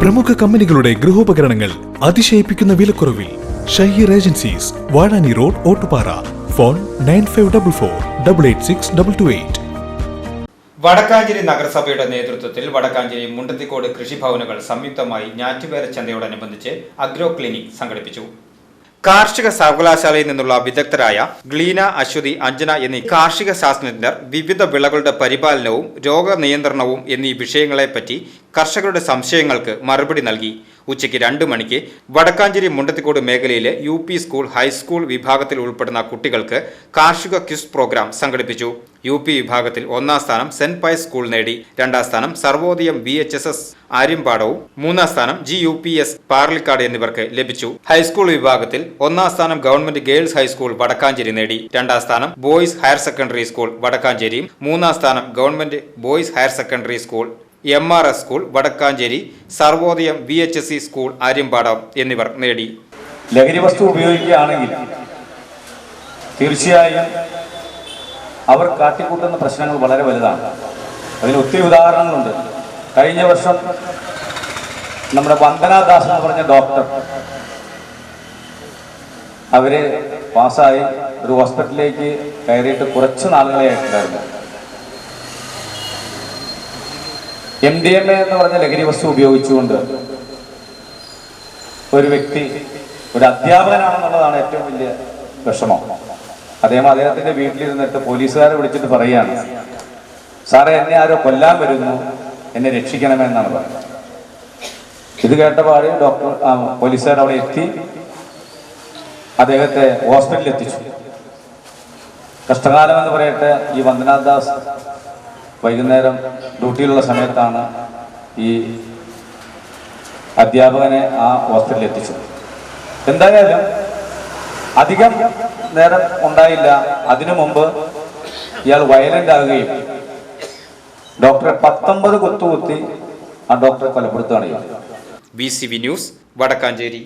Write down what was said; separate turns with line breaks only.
പ്രമുഖ കമ്പനികളുടെ ഗൃഹോപകരണങ്ങൾ അതിശയിപ്പിക്കുന്ന വിലക്കുറവിൽ Shaheer agencies Vazhani road Ottupara. Phone nine five double four double eight six double two eight.
Vadakkanchery നഗരസഭയുടെ നേതൃത്വത്തിൽ വടക്കാഞ്ചേരി മുണ്ടത്തിക്കോട് കൃഷിഭവനുകൾ സംയുക്തമായി ഞാറ്റുവേല ചന്തയോടനുബന്ധിച്ച് അഗ്രോ ക്ലിനിക് സംഘടിപ്പിച്ചു. കാർഷിക സർവകലാശാലയിൽ നിന്നുള്ള വിദഗ്ധരായ ഗ്ലീന അശ്വതി അഞ്ജന എന്നീ കാർഷിക ശാസ്ത്രജ്ഞർ വിവിധ വിളകളുടെ പരിപാലനവും രോഗനിയന്ത്രണവും എന്നീ വിഷയങ്ങളെപ്പറ്റി കർഷകരുടെ സംശയങ്ങൾക്ക് മറുപടി നൽകി. ഉച്ചയ്ക്ക് രണ്ട് മണിക്ക് വടക്കാഞ്ചേരി മുണ്ടത്തിക്കോട് മേഖലയിലെ യു പി സ്കൂൾ ഹൈസ്കൂൾ വിഭാഗത്തിൽ ഉൾപ്പെടുന്ന കുട്ടികൾക്ക് കാർഷിക ക്വിസ് പ്രോഗ്രാം സംഘടിപ്പിച്ചു. യു പി വിഭാഗത്തിൽ ഒന്നാം സ്ഥാനം സെന്റ് പൈസ് സ്കൂൾ നേടി. രണ്ടാം സ്ഥാനം Sarvodayam V H S S ആര്യമ്പാടവും. മൂന്നാം സ്ഥാനം G U P S Parlikkad എന്നിവർക്ക് ലഭിച്ചു. ഹൈസ്കൂൾ വിഭാഗത്തിൽ ഒന്നാം സ്ഥാനം ഗവൺമെന്റ് ഗേൾസ് ഹൈസ്കൂൾ വടക്കാഞ്ചേരി നേടി. രണ്ടാം സ്ഥാനം ബോയ്സ് ഹയർ സെക്കൻഡറി സ്കൂൾ വടക്കാഞ്ചേരിയും. മൂന്നാം സ്ഥാനം government boys higher secondary school M R S school Vadakkanchery Sarvodayam V H S school Aryampadam എന്നിവർ നേടി.
ലഹരി വസ്തു ഉപയോഗിക്കുകയാണെങ്കിൽ തീർച്ചയായും അവർ കാട്ടിക്കൂട്ടുന്ന പ്രശ്നങ്ങൾ വളരെ വലുതാണ്. അതിന് ഒത്തിരി ഉദാഹരണങ്ങളുണ്ട്. കഴിഞ്ഞ വർഷം നമ്മുടെ വന്ദനാദാസ് എന്ന് പറഞ്ഞ ഡോക്ടർ അവർ പാസ്സായി ഒരു ഹോസ്പിറ്റലിലേക്ക് കയറിയിട്ട് കുറച്ച് നാളുകളെ ആയിട്ടുണ്ടായിരുന്നു. എം ഡി എം എ എന്ന് പറഞ്ഞ ലഹരി വസ്തു ഉപയോഗിച്ചുകൊണ്ട് ഒരു വ്യക്തി ഒരു അധ്യാപകനാണെന്നുള്ളതാണ് ഏറ്റവും വലിയ വിഷമം. അദ്ദേഹം അദ്ദേഹത്തിന്റെ വീട്ടിലിരുന്നിട്ട് പോലീസുകാരെ വിളിച്ചിട്ട് പറയുകയാണ് സാറേ എന്നെ ആരോ കൊല്ലാൻ വരുന്നു. എന്നെ രക്ഷിക്കണമെന്നാണ് പറയുന്നത് ഇത് കേട്ടപാട് ഡോക്ടർ പോലീസുകാർ അവിടെ എത്തി. അദ്ദേഹത്തെ ഹോസ്പിറ്റലിൽ എത്തിച്ചു കഷ്ടകാലം എന്ന് പറയട്ടെ ഈ വന്ദനാഥ് ദാസ് വൈകുന്നേരം ഡ്യൂട്ടിയിലുള്ള സമയത്താണ് ഈ അധ്യാപകനെ ആ ഹോസ്റ്റലിൽ എത്തിച്ചത്. എന്തായാലും അധികം നേരം ഉണ്ടായില്ല. അതിനു മുമ്പ് ഇയാൾ വയലന്റ് ആകുകയും ഡോക്ടറെ പത്തൊമ്പത് കുത്തുകുത്തി ആ ഡോക്ടറെ കൊലപ്പെടുത്തുകയാണ്
B C V news Vadakkanchery.